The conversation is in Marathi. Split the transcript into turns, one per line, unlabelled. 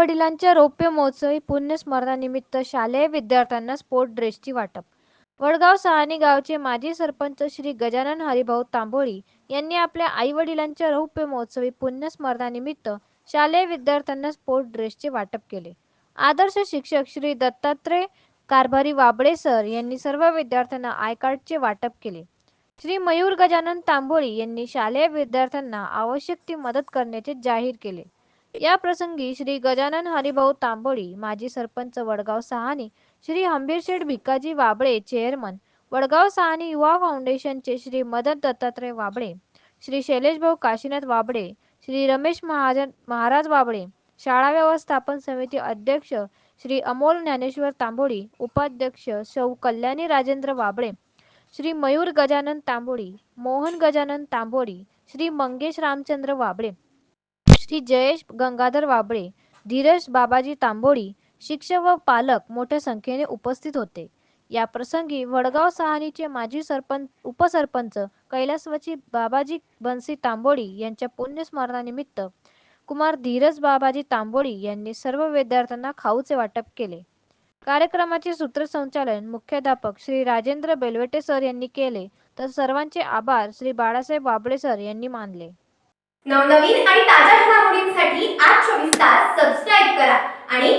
वडिलांच्या रौप्य महोत्सवी पुण्यस्मरणानिमित्त शालेय विद्यार्थ्यांना स्पोर्ट ड्रेसची वाटप. वडगाव सहानी गावचे माजी सरपंच श्री गजानन हरिभाऊ तांबोळी यांनी आपल्या आई वडिलांच्या रौप्य महोत्सवी पुण्यस्मरणानिमित्त शालेय विद्यार्थ्यांना स्पोर्ट ड्रेसचे वाटप केले. आदर्श शिक्षक श्री दत्तात्रय कारभारी वाबळे सर यांनी सर्व विद्यार्थ्यांना आय कार्डचे वाटप केले. श्री मयूर गजानन तांबोळी यांनी शालेय विद्यार्थ्यांना आवश्यक ती मदत करण्याचे जाहीर केले. या प्रसंगी श्री गजानन हरिभाऊ तांबोळी माजी सरपंच वडगाव सहानी श्री हंबीरशेठ भिकाजी वाबळे चेअरमन वडगाव सहानी युवा फाउंडेशनचे श्री मदन दत्तात्रय वाबळे श्री शैलेशभाऊ काशीनाथ वाबळे श्री रमेश महाजन महाराज वाबळे शाळा व्यवस्थापन समिती अध्यक्ष श्री अमोल ज्ञानेश्वर तांबोळी उपाध्यक्ष सौ कल्याणी राजेंद्र वाबळे श्री मयूर गजानन तांबोळी मोहन गजानन तांबोळी श्री मंगेश रामचंद्र वाबळे श्री जयेश गंगाधर वाबळे धीरज बाबाजी तांबोळी शिक्षक व पालक मोठ्या संख्येने उपस्थित होते. या प्रसंगी वडगाव सहानीचे माजी सरपंच उपसरपंच कैलासवाची बाबाजी बनसी तांबोळी यांच्या पुण्यस्मरणानिमित्त कुमार धीरज बाबाजी तांबोळी यांनी सर्व विद्यार्थ्यांना खाऊचे वाटप केले. कार्यक्रमाचे सूत्रसंचालन मुख्याध्यापक श्री राजेंद्र बेलवेटे सर यांनी केले तर सर्वांचे आभार श्री बाळासाहेब वाबळे सर यांनी मानले.
नवनवीन आणि ताज्या चोवीस तास सबस्क्राईब करा आणि